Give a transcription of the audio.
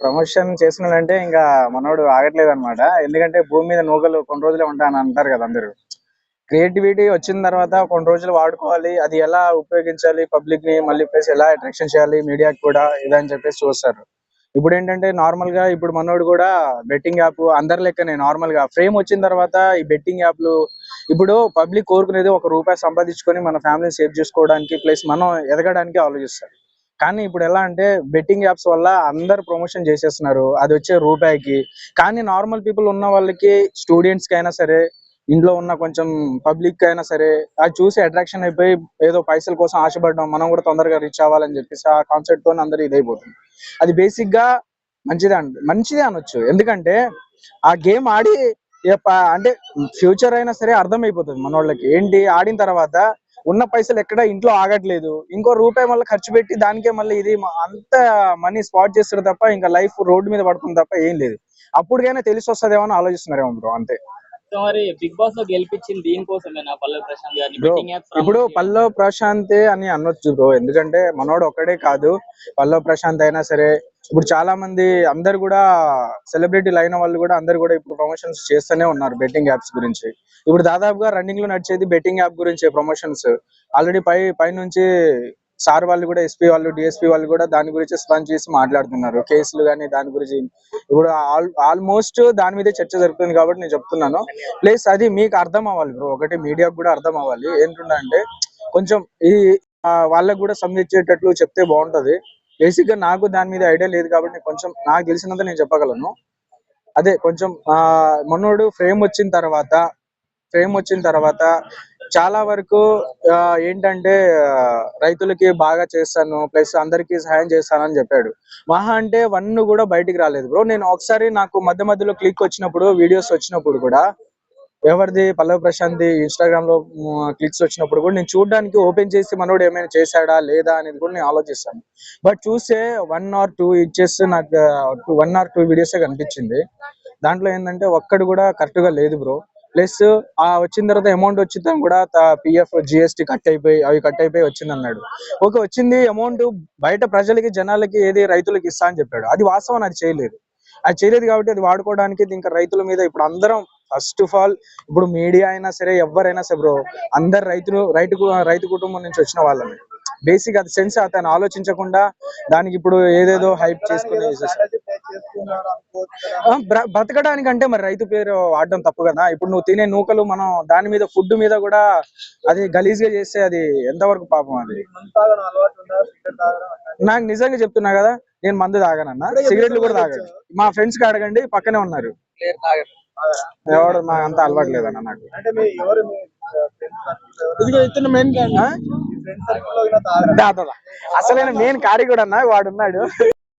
Promotion చేస్తున్నాడంటే ఇంకా మనోడు ఆగట్లేదు అనమాట ఎందుకంటే భూమి మీద నూకలు కొన్ని రోజులే ఉంటాయని అంటారు కదా అందరూ. క్రియేటివిటీ వచ్చిన తర్వాత కొన్ని రోజులు వాడుకోవాలి. అది ఎలా ఉపయోగించాలి? పబ్లిక్ని మళ్ళీ ప్లస్ ఎలా అట్రాక్షన్ చేయాలి? మీడియాకి కూడా ఇదని చెప్పేసి చూస్తారు. ఇప్పుడు ఏంటంటే నార్మల్గా ఇప్పుడు మనోడు కూడా బెట్టింగ్ యాప్ అందరి లెక్కనే నార్మల్గా ఫ్రేమ్ వచ్చిన తర్వాత ఈ బెట్టింగ్ యాప్లు ఇప్పుడు పబ్లిక్ కోరుకునేది ఒక రూపాయి సంపాదించుకొని మన ఫ్యామిలీని సేవ్ చేసుకోవడానికి ప్లస్ మనం ఎదగడానికి ఆలోచిస్తారు. కానీ ఇప్పుడు ఎలా అంటే బెట్టింగ్ యాప్స్ వల్ల అందరు ప్రమోషన్ చేసేస్తున్నారు. అది వచ్చే రూపాయికి. కానీ నార్మల్ పీపుల్ ఉన్న వాళ్ళకి స్టూడెంట్స్కి అయినా సరే ఇంట్లో ఉన్న కొంచెం పబ్లిక్ అయినా సరే అది చూసి అట్రాక్షన్ అయిపోయి ఏదో పైసల కోసం ఆశపడడం మనం కూడా తొందరగా రీచ్ అవ్వాలని చెప్పేసి ఆ కాన్సెప్ట్తో అందరూ ఇదైపోతుంది. అది బేసిక్గా మంచిదే అండి మంచిదే అనొచ్చు. ఎందుకంటే ఆ గేమ్ ఆడి అంటే ఫ్యూచర్ అయినా సరే అర్థమైపోతుంది మన వాళ్ళకి ఏంటి? ఆడిన తర్వాత ఉన్న పైసలు ఎక్కడ ఇంట్లో ఆగట్లేదు. ఇంకో రూపాయి మళ్ళీ ఖర్చు పెట్టి దానికే మళ్ళీ ఇది అంత మనీ స్పాట్ చేస్తారు తప్ప ఇంకా లైఫ్ రోడ్డు మీద పడుతుంది తప్ప ఏం లేదు. అప్పుడుకైనా తెలిసి వస్తుందేమో అని ఆలోచిస్తున్నారేమో బ్రో అంతే. సో మరి బిగ్ బాస్లో గెలిపించింది దీనికోసమేనా పల్లవి ప్రశాంత్ గారిని. బ్రో బెట్టింగ్ యాప్స్ ఇప్పుడు పల్లవ్ ప్రశాంత్ అని అనొచ్చు బ్రో. ఎందుకంటే మనోడు ఒక్కడే కాదు పల్లవ్ ప్రశాంత్ అయినా సరే. ఇప్పుడు చాలా మంది అందరు కూడా సెలబ్రిటీలు అయిన వాళ్ళు కూడా అందరు కూడా ఇప్పుడు ప్రమోషన్స్ చేస్తూనే ఉన్నారు బెట్టింగ్ యాప్స్ గురించి. ఇప్పుడు దాదాపుగా రన్నింగ్లో నడిచేది బెట్టింగ్ యాప్ గురించి ప్రమోషన్స్ ఆల్రెడీ పై పై నుంచి సార్ వాళ్ళు కూడా ఎస్పీ వాళ్ళు డిఎస్పీ వాళ్ళు కూడా దాని గురించి స్పంద్ చేసి మాట్లాడుతున్నారు. కేసులు కానీ దాని గురించి ఇప్పుడు ఆల్మోస్ట్ దాని మీదే చర్చ జరుగుతుంది కాబట్టి నేను చెప్తున్నాను. ప్లస్ అది మీకు అర్థం అవ్వాలి బ్రో. ఒకటి మీడియాకు కూడా అర్థం అవ్వాలి. ఏంటంటే కొంచెం ఈ వాళ్ళకు కూడా సంధించేటట్లు చెప్తే బాగుంటది. బేసిక్గా నాకు దాని మీద ఐడియా లేదు కాబట్టి కొంచెం నాకు తెలిసినంత నేను చెప్పగలను. అదే కొంచెం ఆ మొన్నోడు ఫ్రేమ్ వచ్చిన తర్వాత ఫ్రేమ్ వచ్చిన తర్వాత చాలా వరకు ఏంటంటే రైతులకి బాగా చేస్తాను ప్లస్ అందరికి సహాయం చేస్తానని చెప్పాడు. మహా అంటే వన్ కూడా బయటికి రాలేదు బ్రో. నేను ఒకసారి నాకు మధ్య మధ్యలో క్లిక్ వచ్చినప్పుడు వీడియోస్ వచ్చినప్పుడు కూడా ఎవరిది? పల్లవి ప్రశాంత్ది ఇన్స్టాగ్రామ్లో క్లిక్స్ వచ్చినప్పుడు కూడా నేను చూడడానికి ఓపెన్ చేసి మనోడు ఏమైనా చేశాడా లేదా అనేది కూడా నేను ఆలోచిస్తాను. బట్ చూస్తే వన్ ఆర్ టూ ఇచ్చేస్ నాకు వన్ ఆర్ టూ వీడియోస్ కనిపించింది. దాంట్లో ఏంటంటే ఒక్కడు కూడా కరెక్ట్గా లేదు బ్రో. ప్లస్ ఆ వచ్చిన తర్వాత అమౌంట్ వచ్చిన కూడా పిఎఫ్ జిఎస్టీ కట్ అయిపోయి అవి కట్ అయిపోయి వచ్చింది అన్నాడు. ఓకే వచ్చింది అమౌంట్ బయట ప్రజలకి జనాలకి ఏది రైతులకి ఇస్తా అని చెప్పాడు. అది వాస్తవం అది చేయలేదు. అది చేయలేదు కాబట్టి అది వాడుకోవడానికి ఇంకా రైతుల మీద ఇప్పుడు అందరం ఫస్ట్ ఆఫ్ ఆల్ ఇప్పుడు మీడియా అయినా సరే ఎవరైనా సరే బ్రో అందరు రైతులు రైతు రైతు కుటుంబం నుంచి వచ్చిన వాళ్ళని. బేసిక్ అది సెన్స్ అతను ఆలోచించకుండా దానికి ఇప్పుడు ఏదేదో హైప్ చేసుకుని చేసేసాడు. ఆ, బ్ర- బ్రతకడానికి అంటే మరి రైతు పేరు వాడడం తప్పు కదా? ఇప్పుడు నువ్వు తినే నూకలు మనం దాని మీద ఫుడ్ మీద కూడా అది గలీజ్గా చేస్తే అది ఎంతవరకు పాపం అది? నాకు నిజంగా చెప్తున్నా కదా నేను మందు తాగనన్నా. సిగరెట్లు కూడా తాగను. మా ఫ్రెండ్స్కి అడగండి పక్కనే ఉన్నారు. ఎవడు నాకు అంత అలవాటు లేదన్న నాకు. ఎవరు. అసలైన మెయిన్ కాడి కూడా అన్న వాడు ఉన్నాడు